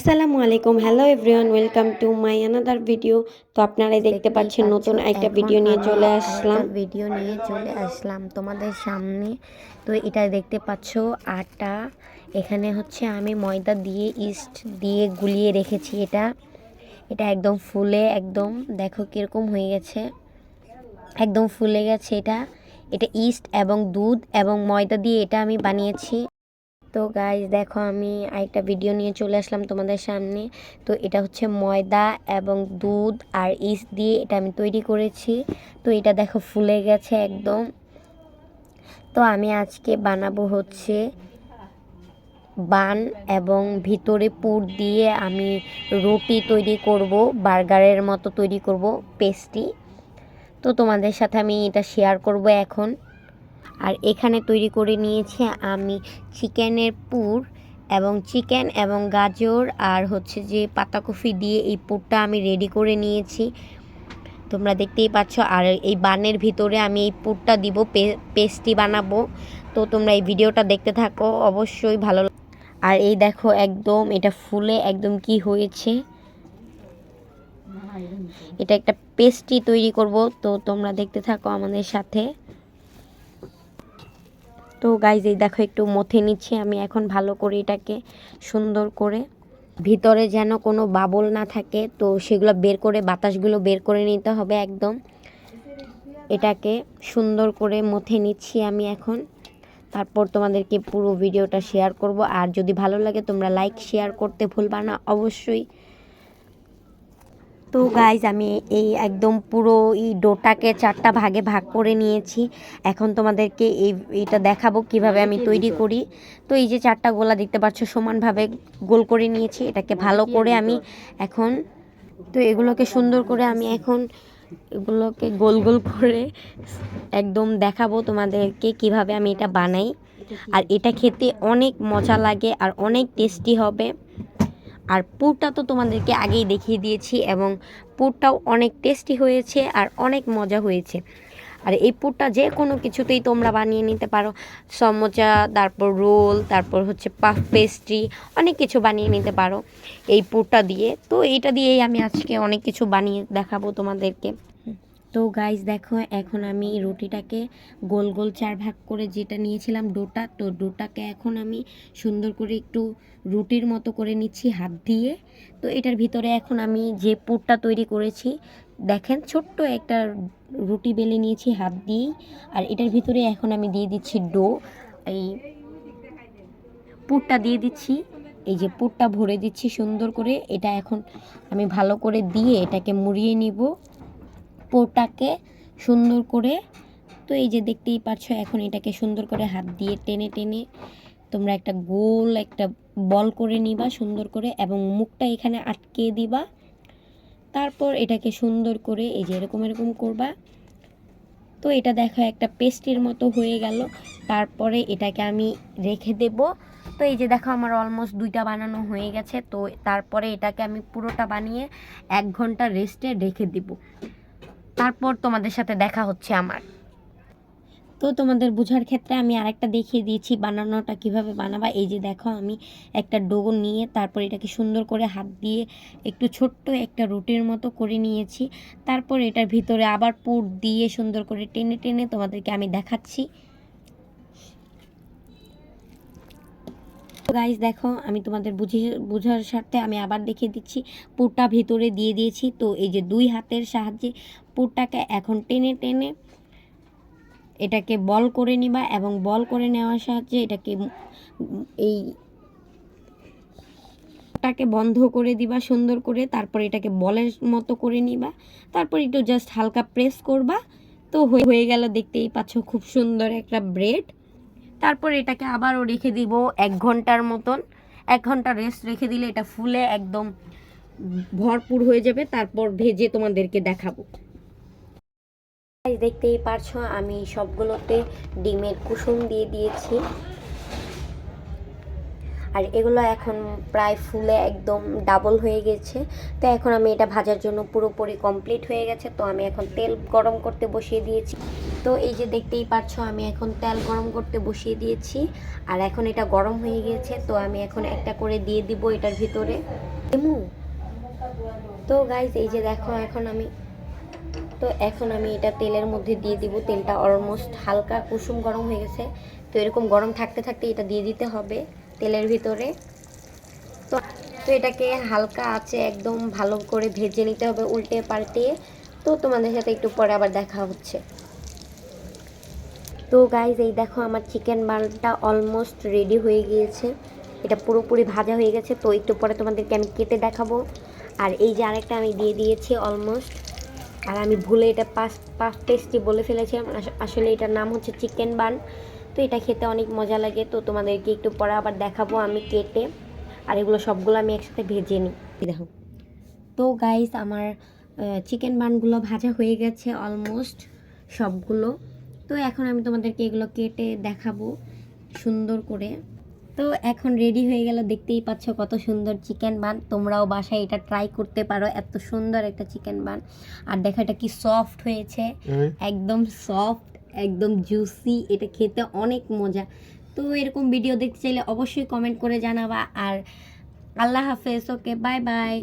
আসসালামু আলাইকুম hello everyone welcome to my another video তো আপনারাই দেখতে পাচ্ছেন নতুন একটা ভিডিও নিয়ে চলে আসলাম। ভিডিও নিয়ে চলে আসলাম তোমাদের সামনে। তো এটা দেখতে পাচ্ছ আটা। এখানে হচ্ছে আমি ময়দা দিয়ে ইস্ট দিয়ে গুলিয়ে রেখেছি এটা। এটা একদম ফুলে একদম দেখো কীরকম হয়ে গেছে। একদম ফুলে গেছে এটা। এটা ইস্ট এবং দুধ এবং ময়দা দিয়ে এটা আমি বানিয়েছি। তো গাইজ দেখো আমি আরেকটা ভিডিও নিয়ে চলে আসলাম তোমাদের সামনে। তো এটা হচ্ছে ময়দা এবং দুধ আর ইস্ট দিয়ে এটা আমি তৈরি করেছি। তো এটা দেখো ফুলে গেছে একদম। তো আমি আজকে বানাবো হচ্ছে বান এবং ভিতরে পুর দিয়ে আমি রুটি তৈরি করব, বার্গারের মতো তৈরি করব, পেস্টি। তো তোমাদের সাথে আমি এটা শেয়ার করব এখন। আর এখানে তৈরি করে নিয়েছি আমি চিকেনের পুর এবং চিকেন এবং গাজর আর হচ্ছে যে পাতাকপি দিয়ে এই পুরটা আমি রেডি করে নিয়েছি। তোমরা দেখতেই পাচ্ছ, আর এই বানের ভিতরে আমি এই পুরটা দিব পেস্টি বানাবো। তো তোমরা এই ভিডিওটা দেখতে থাকো, অবশ্যই ভালো আর এই দেখো একদম, এটা ফুলে একদম কি হয়েছে? এটা একটা পেস্টি তৈরি করব, তো তোমরা দেখতে থাকো আমাদের সাথে। তো গাইজ এই দেখো একটু মথে নিচ্ছি আমি এখন ভালো করে এটাকে সুন্দর করে। ভিতরে যেন কোনো বাবল না থাকে, তো সেগুলো বের করে, বাতাসগুলো বের করে নিতে হবে একদম। এটাকে সুন্দর করে মথে নিচ্ছি আমি এখন। তারপর তোমাদেরকে পুরো ভিডিওটা শেয়ার করব। আর যদি ভালো লাগে তোমরা লাইক শেয়ার করতে ভুলবা না, অবশ্যই। তো গাইজ আমি এই একদম পুরো এই ডোটাকে চারটা ভাগে ভাগ করে নিয়েছি। এখন তোমাদেরকে এই এটা দেখাবো কীভাবে আমি তৈরি করি। তো এই যে চারটা গোলা দেখতে পাচ্ছ সমানভাবে গোল করে নিয়েছি। এটাকে ভালো করে আমি এখন তো এগুলোকে সুন্দর করে আমি এখন এগুলোকে গোল গোল করে একদম দেখাবো তোমাদেরকে কীভাবে আমি এটা বানাই। আর এটা খেতে অনেক মজা লাগে আর অনেক টেস্টি হবে। আর পুরটা তো তোমাদেরকে আগেই দেখিয়ে দিয়েছি এবং পুরটাও অনেক টেস্টি হয়েছে আর অনেক মজা হয়েছে। আর এই পুরটা যে কোনো কিছুতেই তোমরা বানিয়ে নিতে পারো। সমোচা, তারপর রোল, তারপর হচ্ছে পাফ পেস্ট্রি অনেক কিছু বানিয়ে নিতে পারো। এই পুরটা দিয়ে, তো এইটা দিয়েই আমি আজকে অনেক কিছু বানিয়ে দেখাবো তোমাদেরকে। তো গাইজ দেখো, এখন আমি রুটিটাকে গোল গোল চার ভাগ করে যেটা নিয়েছিলাম ডোটা, তো ডোটাকে এখন আমি সুন্দর করে একটু রুটির মতো করে নিচ্ছি হাত দিয়ে। তো এটার ভিতরে এখন আমি যে পুরটা তৈরি করেছি, দেখেন, ছোট্ট একটা রুটি বেলে নিয়েছি হাত দিয়েই। আর এটার ভিতরে এখন আমি দিয়ে দিচ্ছি ডো, এই পুরটা দিয়ে দিচ্ছি। এই যে পুরটা ভরে দিচ্ছি সুন্দর করে, এটা এখন আমি ভালো করে দিয়ে এটাকে মুড়িয়ে নিব। পোটাকে সুন্দর করে, তো এই যে দেখতেই পাচ্ছ এখন এটাকে সুন্দর করে হাত দিয়ে টেনে টেনে তোমরা একটা গোল একটা বল করে নিবা সুন্দর করে এবং মুখটা এখানে আটকে দিবা। তারপর এটাকে সুন্দর করে এই যে এরকম এরকম করবা। তো এটা দেখো একটা পেস্টের মতো হয়ে গেল। তারপরে এটাকে আমি রেখে দেব। তো এই যে দেখো আমার অলমোস্ট দুইটা বানানো হয়ে গেছে। তো তারপরে এটাকে আমি পুরোটা বানিয়ে এক ঘণ্টা রেস্টে রেখে দিব। তারপর তোমাদের সাথে দেখা হচ্ছে আমার। তো তোমাদের বোঝার ক্ষেত্রে আমি আরেকটা দেখিয়ে দিয়েছি, বানানোটা কীভাবে বানাবা। এই যে দেখো, আমি একটা ডোগো নিয়ে তারপর এটাকে সুন্দর করে হাত দিয়ে একটু ছোট্ট একটা রুটির মতো করে নিয়েছি। তারপর এটার ভিতরে আবার পুর দিয়ে সুন্দর করে টেনে টেনে তোমাদেরকে আমি দেখাচ্ছি। গাইজ দেখো, আমি তোমাদের বুঝিয়ে বোঝার স্বার্থে আমি আবার দেখিয়ে দিচ্ছি, পুরটা ভিতরে দিয়ে দিয়েছি। তো এই যে দুই হাতের সাহায্যে পুরটাকে এখন টেনে টেনে এটাকে বল করে নিবা এবং বল করে নেওয়ার সাহায্যে এটাকে এই টাকে বন্ধ করে দিবা, সুন্দর করে। তারপর এটাকে বলের মতো করে নিবা। তারপর একটু জাস্ট হালকা প্রেস করবা। তো হয়ে গেল, দেখতেই পাচ্ছ, খুব সুন্দর একটা ব্রেড তারপর এটাকে আবারও রেখে দিব এক ঘণ্টার মতন। এক ঘণ্টা রেস্ট রেখে দিলে এটা ফুলে একদম ভরপুর হয়ে যাবে। তারপর ভেজে তোমাদেরকে দেখাবো। দেখতেই পারছ, আমি সবগুলোতে ডিমের কুসুম দিয়ে দিয়েছি। আর এগুলো এখন প্রায় ফুলে একদম ডাবল হয়ে গেছে। তো এখন আমি এটা ভাজার জন্য পুরোপুরি কমপ্লিট হয়ে গেছে। তো আমি এখন তেল গরম করতে বসিয়ে দিয়েছি। তো এই যে দেখতেই পাচ্ছ আমি এখন তেল গরম করতে বসিয়ে দিয়েছি। আর এখন এটা গরম হয়ে গিয়েছে তো আমি এখন একটা করে দিয়ে দিব এটার ভিতরে। এমু তো গাইজ এই যে দেখো, এখন আমি, তো এখন আমি এটা তেলের মধ্যে দিয়ে দিব। তেলটা অলমোস্ট হালকা কুসুম গরম হয়ে গেছে। তো এরকম গরম থাকতে থাকতে এটা দিয়ে দিতে হবে। তেলের ভিতরে। তো তো এটাকে হালকা আছে একদম ভালো করে ভেজে নিতে হবে উল্টে পাল্টে। তো তোমাদের সাথে একটু পরে আবার দেখা হচ্ছে। তো গাইজ এই দেখো আমার চিকেন বানটা অলমোস্ট রেডি হয়ে গিয়েছে। এটা পুরোপুরি ভাজা হয়ে গেছে, তো একটু পরে তোমাদেরকে আমি কেটে দেখাবো। আর এই যে আরেকটা আমি দিয়ে দিয়েছি অলমোস্ট আর আমি ভুলে এটা পাস পাঁচ টেস্টি বলে ফেলেছিলাম। আস- আসলে এটার নাম হচ্ছে চিকেন বান তো এটা খেতে অনেক মজা লাগে। তো তোমাদেরকে একটু পরে আবার দেখাবো আমি কেটে। আর এগুলো সবগুলো আমি একসাথে ভেজে নিই। দেখো। তো গাইস আমার চিকেন বানগুলো ভাজা হয়ে গেছে অলমোস্ট সবগুলো। তো এখন আমি তোমাদেরকে এগুলো কেটে দেখাবো সুন্দর করে। তো এখন রেডি হয়ে গেল। দেখতেই পাচ্ছ কত সুন্দর চিকেন বান তোমরাও বাসায় এটা ট্রাই করতে পারো। এত সুন্দর একটা চিকেন বান আর দেখো এটা কি সফট হয়েছে। একদম সফট একদম জুসি এটা খেতে অনেক মজা। তো এরকম ভিডিও দেখতে চাইলে অবশ্যই কমেন্ট করে জানাবা। আর আল্লাহ হাফেজ ওকে বাই বাই